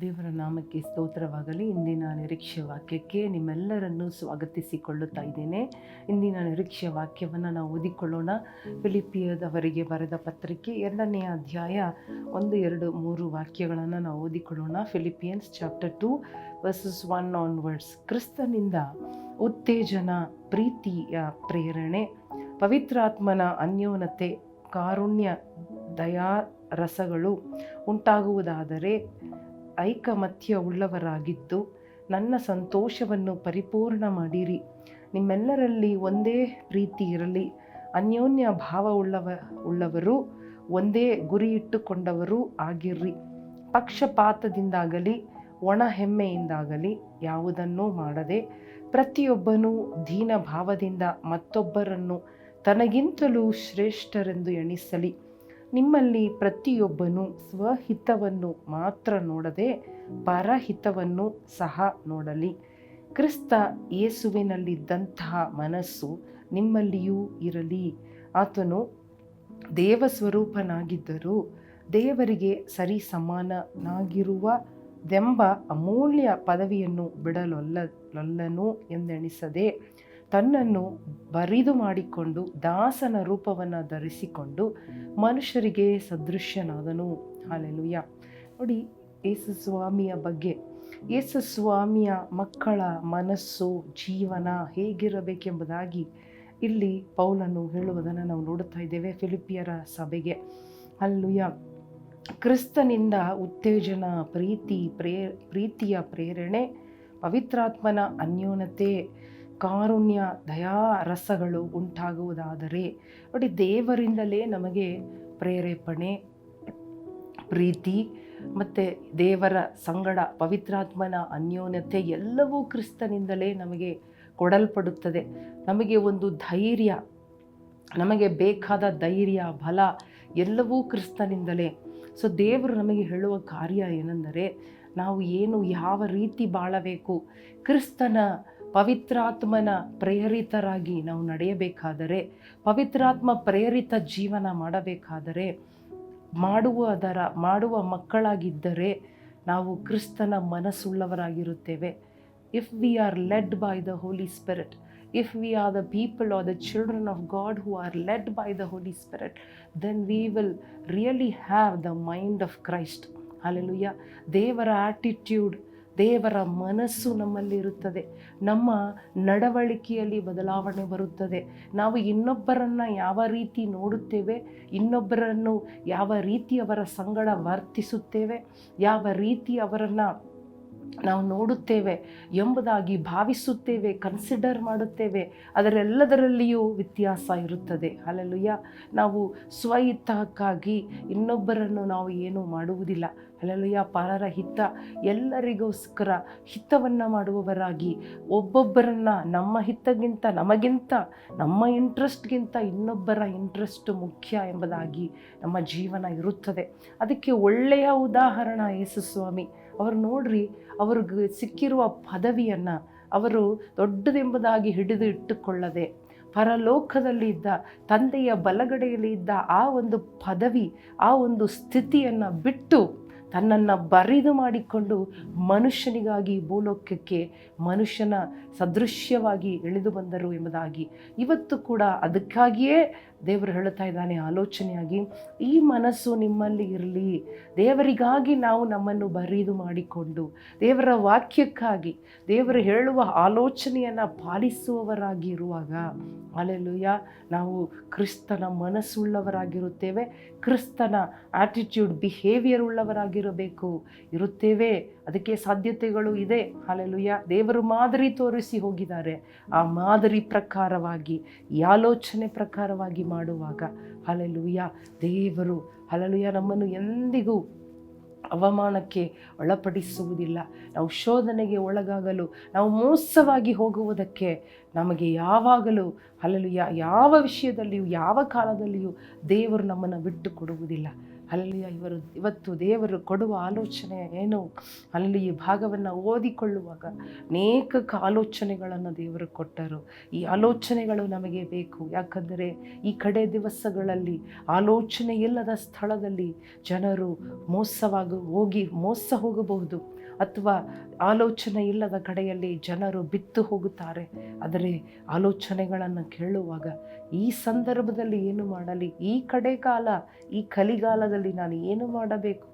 ದೇವರ ನಾಮಕ್ಕೆ ಸ್ತೋತ್ರವಾಗಲಿ. ಇಂದಿನ ನಿರೀಕ್ಷೆ ವಾಕ್ಯಕ್ಕೆ ನಿಮ್ಮೆಲ್ಲರನ್ನು ಸ್ವಾಗತಿಸಿಕೊಳ್ಳುತ್ತಾ ಇದ್ದೇನೆ. ಇಂದಿನ ನಿರೀಕ್ಷೆ ವಾಕ್ಯವನ್ನು ನಾವು ಓದಿಕೊಳ್ಳೋಣ. ಫಿಲಿಪಿಯದವರಿಗೆ ಬರೆದ ಪತ್ರಿಕೆ ಎರಡನೆಯ ಅಧ್ಯಾಯ ಒಂದು, ಎರಡು, ಮೂರು ವಾಕ್ಯಗಳನ್ನು ನಾವು ಓದಿಕೊಳ್ಳೋಣ. Philippians chapter two verses one onwards ಕ್ರಿಸ್ತನಿಂದ ಉತ್ತೇಜನ, ಪ್ರೀತಿಯ ಪ್ರೇರಣೆ, ಪವಿತ್ರಾತ್ಮನ ಅನ್ಯೋನ್ಯತೆ, ಕಾರುಣ್ಯ ದಯಾ ರಸಗಳು ಉಂಟಾಗುವುದಾದರೆ ಐಕಮತ್ಯ ಉಳ್ಳವರಾಗಿದ್ದು ನನ್ನ ಸಂತೋಷವನ್ನು ಪರಿಪೂರ್ಣ ಮಾಡಿರಿ. ನಿಮ್ಮೆಲ್ಲರಲ್ಲಿ ಒಂದೇ ಪ್ರೀತಿ ಇರಲಿ. ಅನ್ಯೋನ್ಯ ಭಾವ ಉಳ್ಳವ ಉಳ್ಳವರು ಒಂದೇ ಗುರಿ ಇಟ್ಟುಕೊಂಡವರು ಆಗಿರ್ರಿ. ಪಕ್ಷಪಾತದಿಂದಾಗಲಿ ಒಣ ಹೆಮ್ಮೆಯಿಂದಾಗಲಿ ಯಾವುದನ್ನೂ ಮಾಡದೆ ಪ್ರತಿಯೊಬ್ಬನೂ ದೀನ ಭಾವದಿಂದ ಮತ್ತೊಬ್ಬರನ್ನು ತನಗಿಂತಲೂ ಶ್ರೇಷ್ಠರೆಂದು ಎಣಿಸಲಿ. ನಿಮ್ಮಲ್ಲಿ ಪ್ರತಿಯೊಬ್ಬನು ಸ್ವಹಿತವನ್ನು ಮಾತ್ರ ನೋಡದೆ ಪರಹಿತವನ್ನು ಸಹ ನೋಡಲಿ. ಕ್ರಿಸ್ತ ಯೇಸುವಿನಲ್ಲಿದ್ದಂತಹ ಮನಸ್ಸು ನಿಮ್ಮಲ್ಲಿಯೂ ಇರಲಿ. ಆತನು ದೇವ ಸ್ವರೂಪನಾಗಿದ್ದರೂ ದೇವರಿಗೆ ಸರಿ ಸಮಾನನಾಗಿರುವ ದೆಂಬ ಅಮೂಲ್ಯ ಪದವಿಯನ್ನು ಬಿಡಲೊಲ್ಲನು ಎಂದೆಣಿಸದೆ ತನ್ನನ್ನು ಬರಿದು ಮಾಡಿಕೊಂಡು ದಾಸನ ರೂಪವನ್ನು ಧರಿಸಿಕೊಂಡು ಮನುಷ್ಯರಿಗೆ ಸದೃಶ್ಯನಾದನು. ಹಾಲೆಲುಯ್ಯ. ನೋಡಿ, ಯೇಸು ಸ್ವಾಮಿಯ ಬಗ್ಗೆ. ಯೇಸು ಸ್ವಾಮಿಯ ಮಕ್ಕಳ ಮನಸ್ಸು, ಜೀವನ ಹೇಗಿರಬೇಕೆಂಬುದಾಗಿ ಇಲ್ಲಿ ಪೌಲನು ಹೇಳುವುದನ್ನು ನಾವು ನೋಡುತ್ತಾ ಇದ್ದೇವೆ ಫಿಲಿಪಿಯರ ಸಭೆಗೆ. ಅಲ್ಲುಯ ಕ್ರಿಸ್ತನಿಂದ ಉತ್ತೇಜನ, ಪ್ರೀತಿ ಪ್ರೇ ಪ್ರೀತಿಯ ಪ್ರೇರಣೆ, ಪವಿತ್ರಾತ್ಮನ ಅನ್ಯೋನ್ಯತೆ ಕಾರುಣ್ಯ ದಯಾ ರಸಗಳು ಉಂಟಾಗುವುದಾದರೆ ನೋಡಿ, ದೇವರಿಂದಲೇ ನಮಗೆ ಪ್ರೇರೇಪಣೆ, ಪ್ರೀತಿ ಮತ್ತು ದೇವರ ಸಂಗಡ ಪವಿತ್ರಾತ್ಮನ ಅನ್ಯೋನ್ಯತೆ ಎಲ್ಲವೂ ಕ್ರಿಸ್ತನಿಂದಲೇ ನಮಗೆ ಕೊಡಲ್ಪಡುತ್ತದೆ. ನಮಗೆ ಒಂದು ಧೈರ್ಯ, ನಮಗೆ ಬೇಕಾದ ಧೈರ್ಯ, ಬಲ ಎಲ್ಲವೂ ಕ್ರಿಸ್ತನಿಂದಲೇ. ಸೊ ದೇವರು ನಮಗೆ ಹೇಳುವ ಕಾರ್ಯ ಏನೆಂದರೆ ನಾವು ಏನು ಯಾವ ರೀತಿ ಬಾಳಬೇಕು, ಕ್ರಿಸ್ತನ ಪವಿತ್ರಾತ್ಮನ ಪ್ರೇರಿತರಾಗಿ ನಾವು ನಡೆಯಬೇಕಾದರೆ ಪವಿತ್ರಾತ್ಮ ಪ್ರೇರಿತ ಜೀವನ ಮಾಡಬೇಕಾದರೆ ಮಾಡುವುದರ ಮಾಡುವ ಮಕ್ಕಳಾಗಿದ್ದರೆ ನಾವು ಕ್ರಿಸ್ತನ ಮನಸ್ಸುಳ್ಳವರಾಗಿರುತ್ತೇವೆ if we are led by the holy spirit if we are the people or the children of God who are led by the Holy Spirit, then we will really have the mind of Christ. Hallelujah. ದೇವರ attitude ದೇವರ ಮನಸ್ಸು ನಮ್ಮಲ್ಲಿ ಇರುತ್ತದೆ ನಮ್ಮ ನಡವಳಿಕೆಯಲ್ಲಿ ಬದಲಾವಣೆ ಬರುತ್ತದೆ. ನಾವು ಇನ್ನೊಬ್ಬರನ್ನು ಯಾವ ರೀತಿ ನೋಡುತ್ತೇವೆ, ಇನ್ನೊಬ್ಬರನ್ನು ಯಾವ ರೀತಿ ಅವರ ಸಂಗಡ ವರ್ತಿಸುತ್ತೇವೆ, ಯಾವ ರೀತಿ ಅವರನ್ನು ನಾವು ನೋಡುತ್ತೇವೆ ಎಂಬುದಾಗಿ ಭಾವಿಸುತ್ತೇವೆ ಕನ್ಸಿಡರ್ ಮಾಡುತ್ತೇವೆ. ಅದರೆಲ್ಲದರಲ್ಲಿಯೂ ವ್ಯತ್ಯಾಸ ಇರುತ್ತದೆ. ಅಲ್ಲಲ್ಲುಯ್ಯ ನಾವು ಸ್ವಹಿತಕ್ಕಾಗಿ ಇನ್ನೊಬ್ಬರನ್ನು ನಾವು ಏನೂ ಮಾಡುವುದಿಲ್ಲ. ಅಲ್ಲಲ್ಲುಯ್ಯ ಪರರ ಹಿತ ಎಲ್ಲರಿಗೋಸ್ಕರ ಹಿತವನ್ನು ಮಾಡುವವರಾಗಿ ಒಬ್ಬೊಬ್ಬರನ್ನು ನಮ್ಮ ಹಿತಗಿಂತ, ನಮಗಿಂತ, ನಮ್ಮ ಇಂಟ್ರೆಸ್ಟ್ಗಿಂತ ಇನ್ನೊಬ್ಬರ ಇಂಟ್ರೆಸ್ಟ್ ಮುಖ್ಯ ಎಂಬುದಾಗಿ ನಮ್ಮ ಜೀವನ ಇರುತ್ತದೆ. ಅದಕ್ಕೆ ಒಳ್ಳೆಯ ಉದಾಹರಣ ಯೇಸು ಸ್ವಾಮಿ. ಅವರು ನೋಡ್ರಿ, ಅವ್ರಿಗೆ ಸಿಕ್ಕಿರುವ ಪದವಿಯನ್ನು ಅವರು ದೊಡ್ಡದೆಂಬುದಾಗಿ ಹಿಡಿದು ಇಟ್ಟುಕೊಳ್ಳದೆ, ಪರಲೋಕದಲ್ಲಿ ಇದ್ದ, ತಂದೆಯ ಬಲಗಡೆಯಲ್ಲಿ ಇದ್ದ ಆ ಒಂದು ಪದವಿ, ಆ ಒಂದು ಸ್ಥಿತಿಯನ್ನು ಬಿಟ್ಟು ತನ್ನನ್ನು ಬರಿದು ಮಾಡಿಕೊಂಡು ಮನುಷ್ಯನಿಗಾಗಿ ಭೂಲೋಕಕ್ಕೆ ಮನುಷ್ಯನ ಸದೃಶ್ಯವಾಗಿ ಇಳಿದು ಬಂದರು ಎಂಬುದಾಗಿ. ಇವತ್ತು ಕೂಡ ಅದಕ್ಕಾಗಿಯೇ ದೇವರು ಹೇಳ್ತಾ ಇದ್ದಾನೆ, ಆಲೋಚನೆಯಾಗಿ, ಈ ಮನಸ್ಸು ನಿಮ್ಮಲ್ಲಿ ಇರಲಿ. ದೇವರಿಗಾಗಿ ನಾವು ನಮ್ಮನ್ನು ಬರೀದು ಮಾಡಿಕೊಂಡು, ದೇವರ ವಾಕ್ಯಕ್ಕಾಗಿ, ದೇವರು ಹೇಳುವ ಆಲೋಚನೆಯನ್ನು ಪಾಲಿಸುವವರಾಗಿ ಇರುವಾಗ ನಾವು ಕ್ರಿಸ್ತನ ಮನಸ್ಸುಳ್ಳವರಾಗಿರುತ್ತೇವೆ, ಕ್ರಿಸ್ತನ ಆಟಿಟ್ಯೂಡ್ ಬಿಹೇವಿಯರ್ ಉಳ್ಳವರಾಗಿರಬೇಕು. ಇರುತ್ತೇವೆ, ಅದಕ್ಕೆ ಸಾಧ್ಯತೆಗಳು ಇದೆ. ಅಲೆಲುಯ್ಯ ದೇವರು ಮಾದರಿ ತೋರಿಸಿ ಹೋಗಿದ್ದಾರೆ. ಆ ಮಾದರಿ ಪ್ರಕಾರವಾಗಿ, ಈ ಆಲೋಚನೆ ಪ್ರಕಾರವಾಗಿ ಮಾಡುವಾಗ. ಹಲಲುಯ್ಯ ದೇವರು ಹಲಲುಯ್ಯ ನಮ್ಮನ್ನು ಎಂದಿಗೂ ಅವಮಾನಕ್ಕೆ ಒಳಪಡಿಸುವುದಿಲ್ಲ. ನಾವು ಶೋಧನೆಗೆ ಒಳಗಾಗಲು, ನಾವು ಮೋಸವಾಗಿ ಹೋಗುವುದಕ್ಕೆ ನಮಗೆ ಯಾವಾಗಲೂ ಅಲಲುಯ್ಯ ಯಾವ ವಿಷಯದಲ್ಲಿಯೂ, ಯಾವ ಕಾಲದಲ್ಲಿಯೂ ದೇವರು ನಮ್ಮನ್ನು ಬಿಟ್ಟು ಕೊಡುವುದಿಲ್ಲ ಅಲ್ಲಿ ಇವರು, ಇವತ್ತು ದೇವರು ಕೊಡುವ ಆಲೋಚನೆ ಏನು? ಅಲ್ಲಿ ಈ ಭಾಗವನ್ನು ಓದಿಕೊಳ್ಳುವಾಗ ಅನೇಕ ಆಲೋಚನೆಗಳನ್ನು ದೇವರು ಕೊಟ್ಟರು. ಈ ಆಲೋಚನೆಗಳು ನಮಗೆ ಬೇಕು. ಯಾಕಂದರೆ ಈ ಕಡೆ ದಿವಸಗಳಲ್ಲಿ ಆಲೋಚನೆ ಇಲ್ಲದ ಸ್ಥಳದಲ್ಲಿ ಜನರು ಮೋಸವಾಗಿ ಹೋಗಿ ಮೋಸ ಹೋಗಬಹುದು. ಅಥವಾ ಆಲೋಚನೆ ಇಲ್ಲದ ಕಡೆಯಲ್ಲಿ ಜನರು ಬಿತ್ತು ಹೋಗುತ್ತಾರೆ. ಆದರೆ ಆಲೋಚನೆಗಳನ್ನು ಕೇಳುವಾಗ ಈ ಸಂದರ್ಭದಲ್ಲಿ ಏನು ಮಾಡಲಿ? ಈ ಕಡೆ ಕಾಲ ಈ ಕಲಿಗಾಲದಲ್ಲಿ ನಾನು ಏನು ಮಾಡಬೇಕು?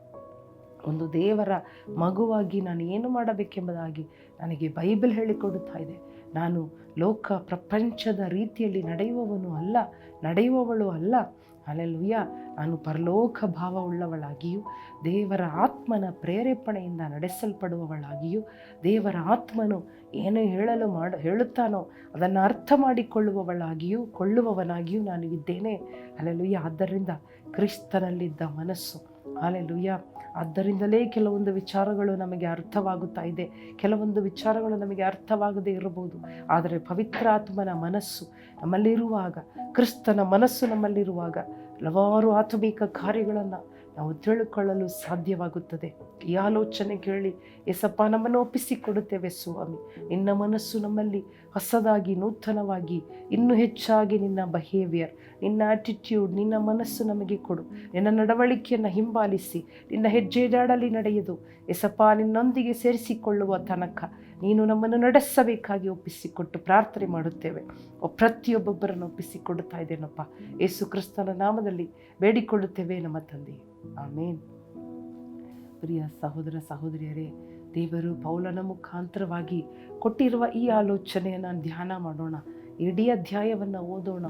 ಒಂದು ದೇವರ ಮಗುವಾಗಿ ನಾನು ಏನು ಮಾಡಬೇಕೆಂಬುದಾಗಿ ನನಗೆ ಬೈಬಲ್ ಹೇಳಿಕೊಡುತ್ತಾ ಇದೆ. ನಾನು ಲೋಕ ಪ್ರಪಂಚದ ರೀತಿಯಲ್ಲಿ ನಡೆಯುವವನು ಅಲ್ಲ, ನಡೆಯುವವಳು ಅಲ್ಲ. ಅಲ್ಲೆಲ್ಲುಯ್ಯ ನಾನು ಪರಲೋಕ ಭಾವವುಳ್ಳವಳಾಗಿಯೂ, ದೇವರ ಆತ್ಮನ ಪ್ರೇರೇಪಣೆಯಿಂದ ನಡೆಸಲ್ಪಡುವವಳಾಗಿಯೂ, ದೇವರ ಆತ್ಮನು ಏನು ಹೇಳಲು ಮಾಡ, ಹೇಳುತ್ತಾನೋ ಅದನ್ನು ಅರ್ಥ ಮಾಡಿಕೊಳ್ಳುವವಳಾಗಿಯೂ ಕೊಳ್ಳುವವನಾಗಿಯೂ ನಾನು ಇದ್ದೇನೆ. ಅಲ್ಲೆಲ್ಲುಯ್ಯ ಆದ್ದರಿಂದ ಕ್ರಿಸ್ತನಲ್ಲಿದ್ದ ಮನಸ್ಸು ಅಲ್ಲೆಲ್ಲುಯ್ಯ ಆದ್ದರಿಂದಲೇ ಕೆಲವೊಂದು ವಿಚಾರಗಳು ನಮಗೆ ಅರ್ಥವಾಗುತ್ತಾ ಇದೆ. ಕೆಲವೊಂದು ವಿಚಾರಗಳು ನಮಗೆ ಅರ್ಥವಾಗದೇ ಇರಬಹುದು. ಆದರೆ ಪವಿತ್ರಾತ್ಮನ ಮನಸ್ಸು ನಮ್ಮಲ್ಲಿರುವಾಗ, ಕ್ರಿಸ್ತನ ಮನಸ್ಸು ನಮ್ಮಲ್ಲಿರುವಾಗ ಹಲವಾರು ಆತ್ಮೀಕ ಕಾರ್ಯಗಳನ್ನು ನಾವು ತಿಳುಕೊಳ್ಳಲು ಸಾಧ್ಯವಾಗುತ್ತದೆ. ಈ ಆಲೋಚನೆ ಕೇಳಿ ಎಸಪ್ಪ ನಮ್ಮನ್ನು ಒಪ್ಪಿಸಿಕೊಡುತ್ತೇವೆ ಸ್ವಾಮಿ. ನಿನ್ನ ಮನಸ್ಸು ನಮ್ಮಲ್ಲಿ ಹೊಸದಾಗಿ, ನೂತನವಾಗಿ, ಇನ್ನೂ ಹೆಚ್ಚಾಗಿ ನಿನ್ನ ಬಿಹೇವಿಯರ್. ನಿನ್ನ ಆಟಿಟ್ಯೂಡ್ ನಿನ್ನ ಮನಸ್ಸು ನಮಗೆ ಕೊಡು. ನಿನ್ನ ನಡವಳಿಕೆಯನ್ನು ಹಿಂಬಾಲಿಸಿ. ನಿನ್ನ ಹೆಜ್ಜೆದಾಡಲಿ ನಡೆಯದು. ಎಸಪ್ಪ ನಿನ್ನೊಂದಿಗೆ ಸೇರಿಸಿಕೊಳ್ಳುವ ತನಕ ನೀನು ನಮ್ಮನ್ನು ನಡೆಸಬೇಕಾಗಿ ಒಪ್ಪಿಸಿಕೊಟ್ಟು ಪ್ರಾರ್ಥನೆ ಮಾಡುತ್ತೇವೆ. ಪ್ರತಿಯೊಬ್ಬೊಬ್ಬರನ್ನು ಒಪ್ಪಿಸಿಕೊಡುತ್ತಾ ಇದ್ದೇನಪ್ಪ. ಯೇಸು ಕ್ರಿಸ್ತನ ನಾಮದಲ್ಲಿ ಬೇಡಿಕೊಳ್ಳುತ್ತೇವೆ ನಮ್ಮ ತಂದೆ. ಆಮೇನ್. ಪ್ರಿಯ ಸಹೋದರ, ಸಹೋದರಿಯರೇ, ದೇವರು ಪೌಲನ ಮುಖಾಂತರವಾಗಿ ಕೊಟ್ಟಿರುವ ಈ ಆಲೋಚನೆಯನ್ನು ಧ್ಯಾನ ಮಾಡೋಣ. ಇಡೀ ಅಧ್ಯಾಯವನ್ನು ಓದೋಣ.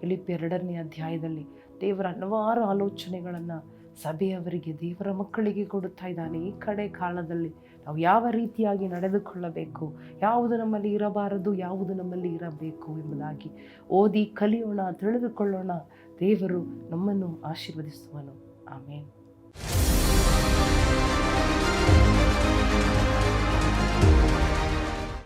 ಫಿಲಿಪ್ ಎರಡನೇ ಅಧ್ಯಾಯದಲ್ಲಿ ದೇವರ ಹಲವಾರು ಆಲೋಚನೆಗಳನ್ನು ಸಭೆಯವರಿಗೆ, ದೇವರ ಮಕ್ಕಳಿಗೆ ಕೊಡುತ್ತಾ ಇದ್ದಾನೆ. ಈ ಕಡೆ ಕಾಲದಲ್ಲಿ ನಾವು ಯಾವ ರೀತಿಯಾಗಿ ನಡೆದುಕೊಳ್ಳಬೇಕು? ಯಾವುದು ನಮ್ಮಲ್ಲಿ ಇರಬಾರದು? ಯಾವುದು ನಮ್ಮಲ್ಲಿ ಇರಬೇಕು ಎಂಬುದಾಗಿ ಓದಿ, ಕಲಿಯೋಣ, ತಿಳಿದುಕೊಳ್ಳೋಣ. ದೇವರು ನಮ್ಮನ್ನು ಆಶೀರ್ವದಿಸುವನು. ಆಮೇನ್.